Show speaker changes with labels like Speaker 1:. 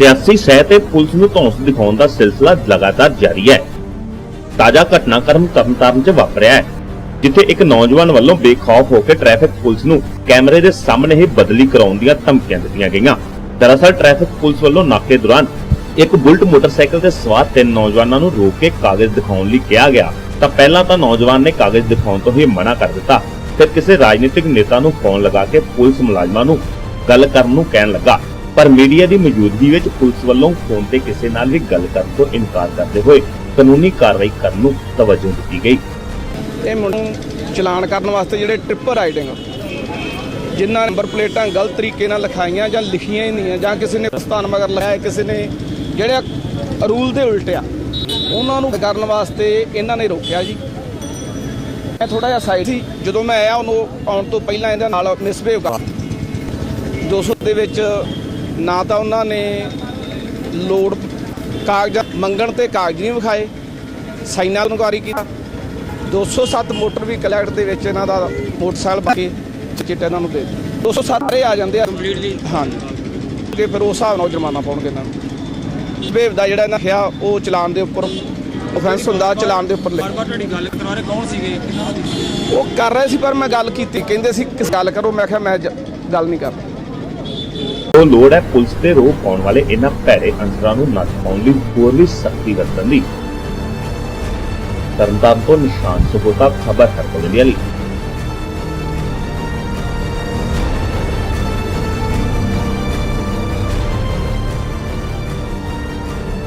Speaker 1: ਸਿਆਸੀ ਸਹਿ ਤੇ ਪੁਲਿਸ ਨੂੰ ਧੌਂਸ ਦਿਖਾਉਣ ਦਾ ਸਿਲਸਿਲਾ ਲਗਾਤਾਰ ਜਾਰੀ ਹੈ। ਤਾਜ਼ਾ ਘਟਨਾਕ੍ਰਮ ਤਰਨਤਾਰਨ 'ਚ ਵਾਪਰਿਆ ਹੈ, ਜਿੱਥੇ ਇੱਕ ਨੌਜਵਾਨ ਵੱਲੋਂ ਬੇਖੌਫ ਹੋ ਕੇ ਟ੍ਰੈਫਿਕ ਪੁਲਿਸ ਨੂੰ ਕੈਮਰੇ ਦੇ ਸਾਹਮਣੇ ਹੀ ਬਦਲੀ ਕਰਾਉਣ ਦੀਆਂ ਧਮਕੀਆਂ ਦਿੱਤੀਆਂ ਗਈਆਂ। ਦਰਅਸਲ ਟ੍ਰੈਫਿਕ ਪੁਲਿਸ ਵੱਲੋਂ ਨਾਕੇ ਦੌਰਾਨ ਇੱਕ ਬੁਲਟ ਮੋਟਰਸਾਈਕਲ ਤੇ ਸਵਾਰ ਤਿੰਨ ਨੌਜਵਾਨਾਂ ਨੂੰ ਰੋਕ ਕੇ ਕਾਗਜ਼ ਦਿਖਾਉਣ ਲਈ ਕਿਹਾ ਗਿਆ। ਤਾਂ ਪਹਿਲਾਂ ਤਾਂ ਨੌਜਵਾਨ ਨੇ ਕਾਗਜ਼ ਦਿਖਾਉਣ ਤੋਂ ਹੀ ਮਨਾ ਕਰ ਦਿੱਤਾ। ਫਿਰ ਕਿਸੇ ਰਾਜਨੀਤਿਕ ਨੇਤਾ ਨੂੰ ਫੋਨ ਲਗਾ ਕੇ ਪੁਲਿਸ ਮੁਲਾਜ਼ਮਾਂ ਨੂੰ ਗੱਲ ਕਰਨ ਨੂੰ ਕਹਿਣ ਲੱਗਾ। ਪਰ ਮੀਡੀਆ ਦੀ ਮੌਜੂਦਗੀ ਵਿੱਚ ਪੁਲਿਸ ਵੱਲੋਂ ਫੋਨ ਤੇ ਕਿਸੇ ਨਾਲ ਵੀ ਗੱਲ ਕਰਨ ਤੋਂ ਇਨਕਾਰ ਕਰਦੇ ਹੋਏ ਕਾਨੂੰਨੀ ਕਾਰਵਾਈ ਕਰਨ ਨੂੰ ਤਵੱਜੋ ਦਿੱਤੀ ਗਈ।
Speaker 2: ਇਹ ਮੁੰਡੇ ਨੂੰ ਚਲਾਨ ਕਰਨ ਵਾਸਤੇ ਜਿਹੜੇ ਟ੍ਰਿਪਰ ਰਾਈਡਿੰਗ ਜਿਨ੍ਹਾਂ ਨੰਬਰ ਪਲੇਟਾਂ ਗਲਤ ਤਰੀਕੇ ਨਾਲ ਲਿਖਾਈਆਂ ਜਾਂ ਲਿਖੀਆਂ ਹੀ ਨਹੀਂ ਆ, ਜਾਂ ਕਿਸੇ ਨੇ ਸਥਾਨ ਮਗਰ ਲਾਇਆ, ਕਿਸੇ ਨੇ ਜਿਹੜੇ ਰੂਲ ਦੇ ਉਲਟ ਆ, ਉਹਨਾਂ ਨੂੰ ਕਰਨ ਵਾਸਤੇ ਇਹਨਾਂ ਨੇ ਰੋਕਿਆ ਜੀ। ਮੈਂ ਥੋੜਾ ਜਿਹਾ ਸਾਈਡ ਸੀ, ਜਦੋਂ ਮੈਂ ਆਇਆ, ਉਹਨੂੰ ਆਉਣ ਤੋਂ ਪਹਿਲਾਂ ਇਹਦੇ ਨਾਲ ਮਿਸਬਿਹੇਵ ਕਰ 200 ਦੇ ਵਿੱਚ ਨਾ ਤਾਂ ਉਹਨਾਂ ਨੇ ਲੋਡ ਕਾਗਜ਼ਾਤ ਮੰਗਣ ਤੇ ਕਾਗਜ਼ ਨਹੀਂ ਵਿਖਾਏ। ਸਾਈਨਾਂ ਨੂੰ ਕਾਰੀ ਕੀਤਾ। 207 ਮੋਟਰ ਵਹੀਕਲ ਐਕਟ ਦੇ ਵਿੱਚ ਇਹਨਾਂ ਦਾ ਮੋਟਰਸਾਈਕਲ ਪਾ ਕੇ ਚਿੱਟੇ ਇਹਨਾਂ ਨੂੰ ਦੇ ਦਿੱਤੇ। 207 ਸਾਰੇ ਆ ਜਾਂਦੇ ਆ। ਕੰਪਲੀਟਲੀ ਹਾਂਜੀ। ਕਿ ਫਿਰ ਉਸ ਹਿਸਾਬ ਨਾਲ ਜੁਰਮਾਨਾ ਪਾਉਣਗੇ ਇਹਨਾਂ ਨੂੰ। ਵੇਵ ਦਾ ਜਿਹੜਾ ਇਹਨਾਂ ਕਿਹਾ ਉਹ ਚਲਾਨ ਦੇ ਉੱਪਰ ਆਫੈਂਸ ਹੁੰਦਾ ਚਲਾਨ ਦੇ ਉੱਪਰ ਲਿਖ
Speaker 3: ਬਾਰ ਤੁਹਾਡੀ ਗੱਲ ਕਰਵਾ ਰਹੇ ਕੌਣ ਸੀਗੇ?
Speaker 2: ਉਹ ਕਰ ਰਹੇ ਸੀ ਪਰ ਮੈਂ ਗੱਲ ਕੀਤੀ। ਕਹਿੰਦੇ ਸੀ ਕਿਸ ਗੱਲ ਕਰੋ? ਮੈਂ ਕਿਹਾ ਮੈਂ ਗੱਲ ਨਹੀਂ ਕਰਦਾ
Speaker 1: ਉਹ ਲੋੜ ਹੈ ਪੁਲਿਸ ਤੇ ਰੋਹ ਪਾਉਣ ਵਾਲੇ ਇਹਨਾਂ ਭੈੜੇ ਅੰਸਰਾਂ ਨੂੰ ਨੱਥ ਪਾਉਣ ਲਈ ਹੋਰ ਵੀ ਸਖਤੀ ਵਰਤਣ ਦੀ ਤਰਨਤਾਰਨ ਤੋਂ ਨਿਸ਼ਾਨ ਸੁਬੋਤਾ ਖਬਰ ਹੈ ਕੋਲ ਲਈ।